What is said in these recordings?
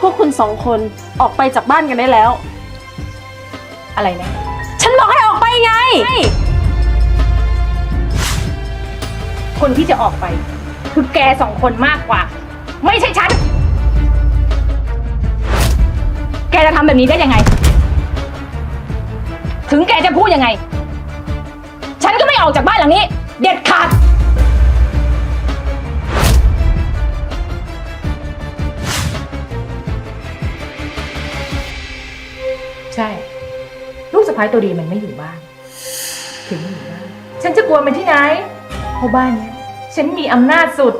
พวกคุณสองคนออกไปจากบ้านกันได้แล้ว อะไรนะ ฉันบอกให้ออกไปไง คนที่จะออกไป คือแกสองคนมากกว่า ไม่ใช่ฉัน แกจะทำแบบนี้ได้ยังไง ถึงแกจะพูดยังไง ฉันก็ไม่ออกจากบ้านหลังนี้ เด็ดขาด ใช่ ลูกสะพ้ายตัวดีมันไม่อยู่บ้าน ถึงไม่อยู่บ้าน ฉันจะกลัวมันที่ไหนเพราะบ้านเนี้ยฉันมีอำนาจสุด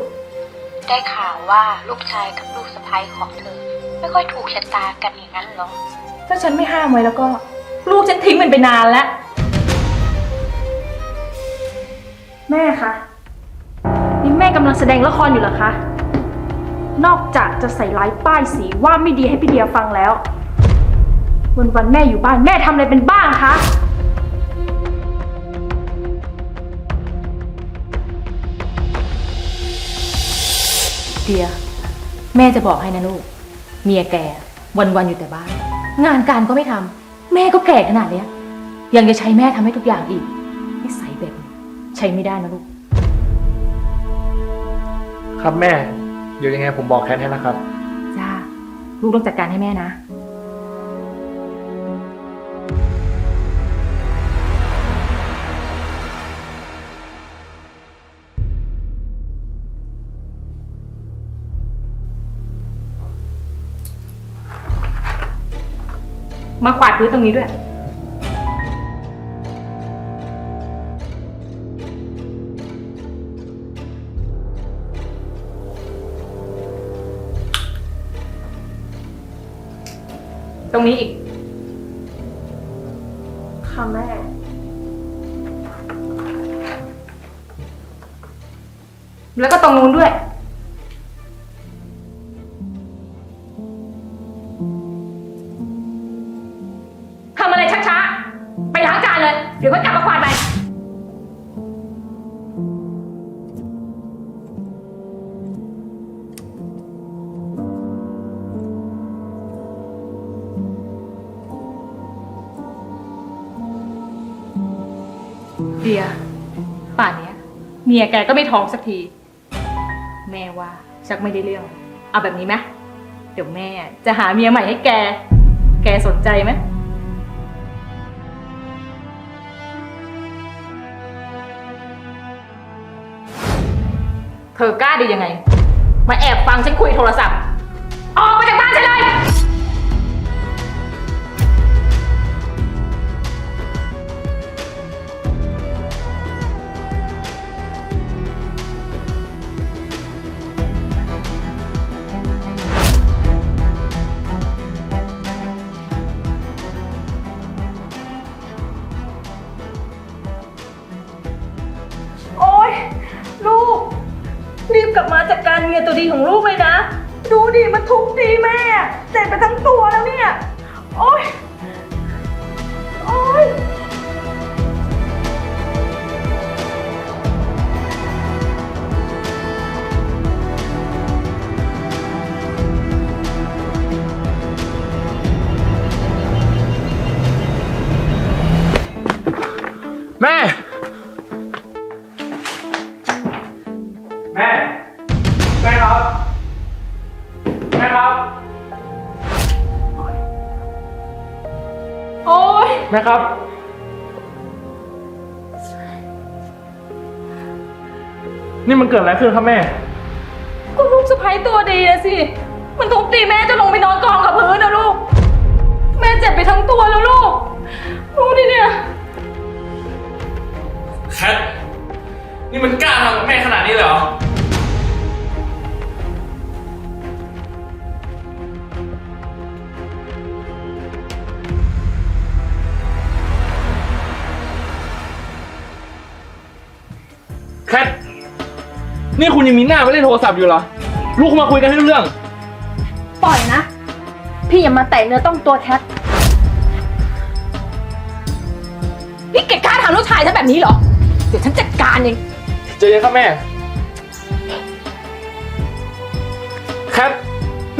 ได้ข่าวว่าลูกชายกับลูกสะใภ้ของเธอ ไม่ค่อยถูกชะตากันอย่างนั้นเหรอ ถ้าฉันไม่ห้ามไว้แล้วก็ ลูกฉันทิ้งมันไปนานแล้ว แม่คะ นี่แม่กำลังแสดงละครอยู่เหรอคะ นอกจากจะใส่ร้ายป้ายสีว่าไม่ดีให้พี่เดียฟังแล้ว วันวันๆแม่อยู่บ้านแม่ทำอะไรเป็นบ้างคะ เดีย แม่จะบอกให้นะลูก เมียแกวันๆอยู่แต่บ้าน งานการก็ไม่ทำแม่ก็แก่ขนาดเนี้ย ยังจะใช้แม่ทำให้ทุกอย่างอีกนิสัยแบบนี้ใช้ไม่ได้นะลูก ครับแม่ เดี๋ยวยังไงผมบอกแคทให้นะครับ จ้า ลูกต้องจัดการให้แม่นะ มากวาดพื้นตรงนี้ด้วย ตรงนี้อีก ค่ะแม่ แล้วก็ตรงนู้นด้วย เดีย ป่านเนี้ยเมียแกก็ไม่ท้องสักที แม่ว่าชักไม่ได้เรื่อง เอาแบบนี้ไหมเดี๋ยวแม่จะหาเมียใหม่ให้แก แกสนใจไหมเธอกล้าดียังไง มาแอบฟังฉันคุยโทรศัพท์ กลับมาจัดการเมียตัวดีของลูกเลยนะ ดูดิมันทุบตีแม่เจ็บไปทั้งตัวแล้วเนี่ย แม่ครับ โอ๊ย แม่ครับ นี่มันเกิดอะไรขึ้นครับแม่ ก็ลูกสะใภ้ตัวดีอะสิ มันทุบตีแม่จะลงไปนอนกองกับพื้นนะลูก แม่เจ็บไปทั้งตัวแล้วลูกดูดิเนี่ย แคท นี่มันกล้าทำกับแม่ขนาด แคทนี่คุณยังมีหน้ามาเล่นโทรศัพท์อยู่เหรอ ลูกมาคุยกันให้รู้เรื่อง ปล่อยนะ พี่อย่ามาแตะเนื้อต้องตัวแคท นี่แกกล้าทำลูกชายฉันแบบนี้เหรอ เดี๋ยวฉันจัดการเอง เจอยังครับแม่ แคท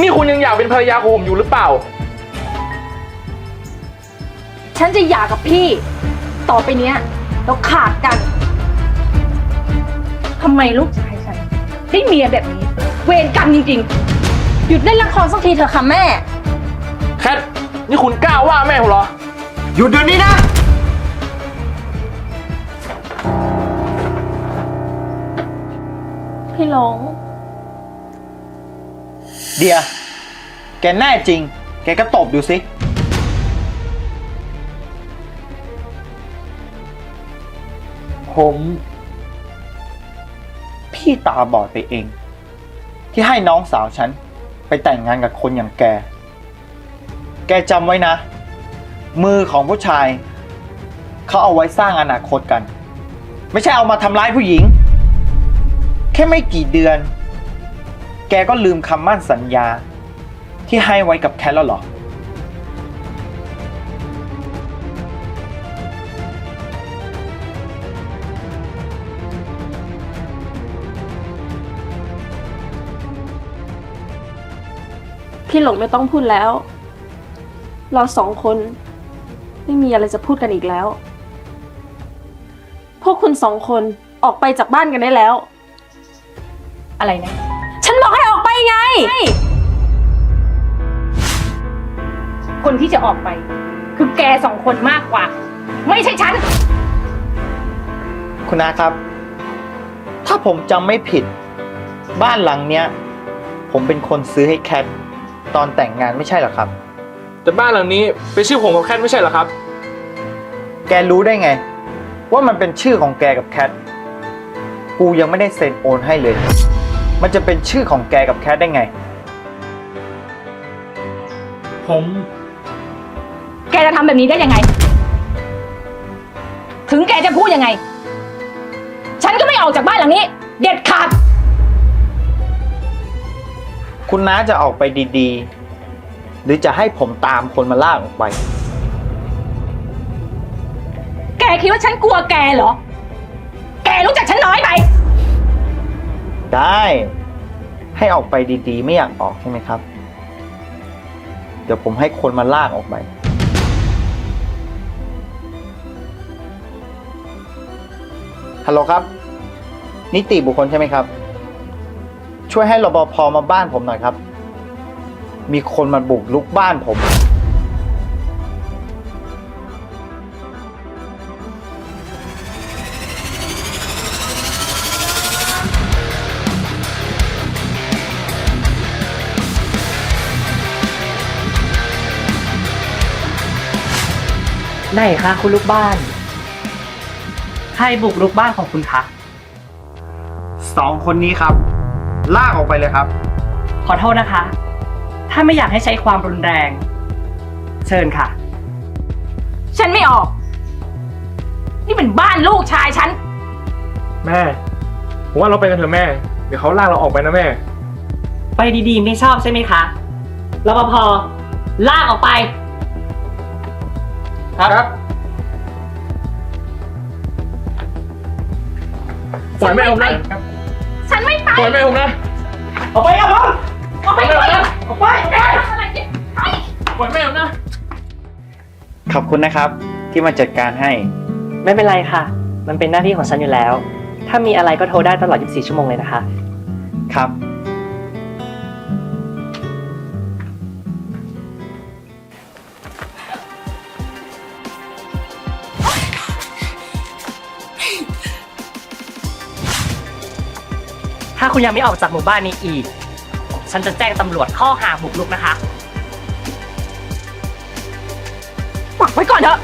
นี่คุณยังอยากเป็นภรรยาของผมอยู่หรือเปล่า ฉันจะหย่ากับพี่ ต่อไปเนี้ยเราขาดกัน ทำไมลูกชายฉันได้เมียแบบนี้ เวรกรรมจริงๆ หยุดเล่นละครสักทีเถอะค่ะแม่ แคทนี่คุณกล้าว่าแม่ผมเหรอ หยุดเดี๋ยวนี้นะ พี่หลง เดีย แกแน่จริง แกก็ตบดูสิ ผม พี่ตาบอดไปเอง ที่ให้น้องสาวฉัน ไปแต่งงานกับคนอย่างแก แกจำไว้นะ มือของผู้ชาย เขาเอาไว้สร้างอนาคตกัน ไม่ใช่เอามาทำร้ายผู้หญิง แค่ไม่กี่เดือน แกก็ลืมคำมั่นสัญญา ที่ให้ไว้กับแคทแล้วหรอ พี่หลงไม่ต้องพูดแล้ว เราสองคน ไม่มีอะไรจะพูดกันอีกแล้ว พวกคุณสองคนออกไปจากบ้านกันได้แล้ว อะไรนะ ฉันบอกให้ออกไปไง คนที่จะออกไป คือแกสองคนมากกว่า ไม่ใช่ฉัน คุณอาครับ ถ้าผมจำไม่ผิด บ้านหลังเนี้ย ผมเป็นคนซื้อให้แคท ตอนแต่งงานไม่ใช่เหรอครับ แต่บ้านหลังนี้เป็นชื่อผมกับแคทไม่ใช่เหรอครับ แกรู้ได้ไง ว่ามันเป็นชื่อของแกกับแคท กูยังไม่ได้เซ็นโอนให้เลย มันจะเป็นชื่อของแกกับแคทได้ไง ผมแกจะทำแบบนี้ได้ยังไง ถึงแกจะพูดยังไง ฉันก็ไม่ออกจากบ้านหลังนี้ เด็ดขาด คุณน้าจะออกไปดีๆ หรือจะให้ผมตามคนมาลากออกไป แกคิดว่าฉันกลัวแกเหรอ แกรู้จักฉันน้อยไป ได้ ให้ออกไปดีๆ ไม่อยากออกใช่ไหมครับ เดี๋ยวผมให้คนมาลากออกไป ฮัลโหลครับ นิติบุคคลใช่ไหมครับ ช่วยให้รปภมาบ้านผมหน่อยครับ มีคนมาบุกลุกบ้านผม ไหนคะคุณลูกบ้าน ใครบุกรุกบ้านของคุณคะ สองคนนี้ครับ ลากออกไปเลยครับ ขอโทษนะคะ ถ้าไม่อยากให้ใช้ความรุนแรง เชิญค่ะ ฉันไม่ออก นี่เป็นบ้านลูกชายฉัน แม่ ผมว่าเราไปกันเถอะแม่ เดี๋ยวเขาลากเราออกไปนะแม่ ไปดีๆ ไม่ชอบใช่ไหมคะรปภลากออกไป ครับปล่อยแม่ผมนะฉันไม่ไปป ล่อยแม่ผมนะออกไปครับผมออกไปปล่อยแม่ผมนะออกไปอะไรเนี่ยไปปล่อยแม่ผมนะ ขอบคุณนะครับ ที่มาจัดการให้ ไม่เป็นไรค่ะ มันเป็นหน้าที่ของฉันอยู่แล้ว ถ้ามีอะไรก็โทรได้ตลอด 24 ชั่วโมงเลยนะคะ ครับ คุณยังไม่ออกจากหมู่บ้านนี้อีก ฉันจะแจ้งตำรวจข้อหาบุกรุกนะคะฝากไว้ก่อนเถอะ